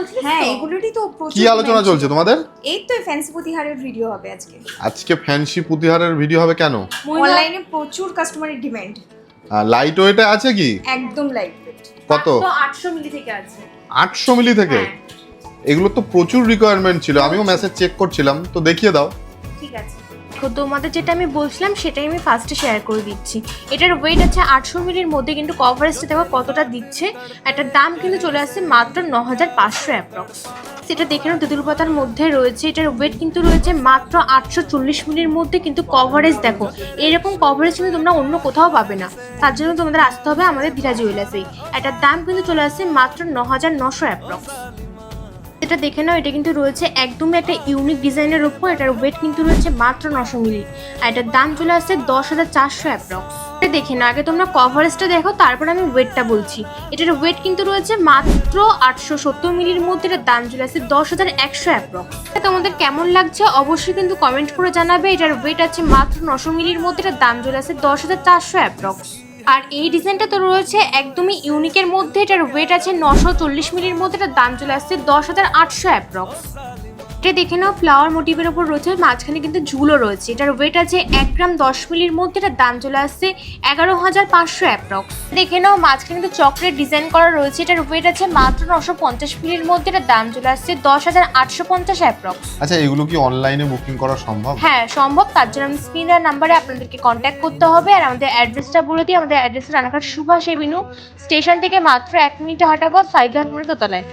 বলছিস হ্যাঁ এগুলোরই তো প্রচুর কি আলোচনা চলছে তোমাদের? এই তো ফ্যান্সি পুঁতিহারের ভিডিও হবে আজকে। আজকে ফ্যান্সি পুতিহারের ভিডিও হবে কেন? অনলাইনে প্রচুর কাস্টমারের ডিমান্ড লাইট ওয়েটে আছে কি? একদম লাইট ওয়েট কত? 800 মিলি থেকে আছে। আটশো মিলি থেকে? হ্যাঁ। এগুলো তো প্রচুর রিকোয়ারমেন্ট ছিল। আমিও মেসেজ চেক করছিলাম। তো দেখিয়ে দাও। ঠিক আছে। তো তোমাদের যেটা আমি বলছিলাম, সেটাই আমি ফার্স্টে শেয়ার করে দিচ্ছি। এটার ওয়েট আছে আটশো মিলির মধ্যে, কিন্তু কভারেজটা দেখো কতটা দিচ্ছে। এটার দাম কিন্তু চলে আসছে মাত্র ন হাজার পাঁচশো অ্যাপ্রক্স সেটা দেখে নাও তেঁতুল পাতার মধ্যে রয়েছে, এটার ওয়েট কিন্তু রয়েছে মাত্র আটশো চল্লিশ মিলির মধ্যে, কিন্তু কভারেজ দেখো, এরকম কভারেজ কিন্তু তোমরা অন্য কোথাও পাবে না। তার জন্য তোমাদের আসতে হবে আমাদের ধীরা জুয়েলার্সেই। এটার দাম কিন্তু চলে আসছে মাত্র ন হাজার নশো অ্যাপ্রক্স এটা দেখে নাও, এটা কিন্তু রয়েছে একদমই একটা ইউনিক ডিজাইনের উপর এটার ওয়েট কিন্তু রয়েছে মাত্র নশো মিলি আর এটার দাম চলে আসছে দশ হাজার চারশো অ্যাপ্রক্স এটা দেখে না আগে তোমরা কভারেজটা দেখো, তারপর আমি ওয়েটটা বলছি। এটার ওয়েট কিন্তু রয়েছে মাত্র আটশো সত্তর মিলির মধ্যে, এটার দাম চলে আসছে দশ হাজার একশো অ্যাপ্রক্স তোমাদের কেমন লাগছে অবশ্যই কিন্তু কমেন্ট করে জানাবে, এটার ওয়েট আছে মাত্র নশো মিলির মধ্যে, এটার দাম চলে আসছে দশ হাজার চারশো অ্যাপ্রক্স আর এই ডিজাইনটা তো রয়েছে একদমই ইউনিকের মধ্যে। এটার ওয়েট আছে নশো চল্লিশ মিলির মধ্যে। এটার দাম চলে আসছে দশ হাজার আটশো অ্যাপ্রক্স এটা দেখে নাও ফ্লাওয়ার মোটিভের ওপর রয়েছে মাঝখানে কিন্তু ঝুলো রয়েছে। এটার ওয়েট আছে এক গ্রাম দশ মিলির মধ্যে এটার দাম চলে আসছে এগারো হাজার পাঁচশো অ্যাপ্রক্স দেখে নাও মাঝখানে কিন্তু চকলেট ডিজাইন করা রয়েছে এটার ওয়েট আছে মাত্র নশো পঞ্চাশ মিলির মধ্যে এটার দাম চলে আসছে দশ হাজার আটশো পঞ্চাশ অ্যাপ্রক্স আচ্ছা এগুলো কি অনলাইনে বুকিং করা সম্ভব? হ্যাঁ সম্ভব। তার জন্য আমি স্ক্রিনের নাম্বারে আপনাদেরকে কন্ট্যাক্ট করতে হবে। আর আমাদের অ্যাড্রেসটা বলে দিই আমাদের address Ranaghat Subhash avenue station থেকে মাত্র এক মিনিটে হাঁটা পথ সাইকেল মোড়ে দোতলায়।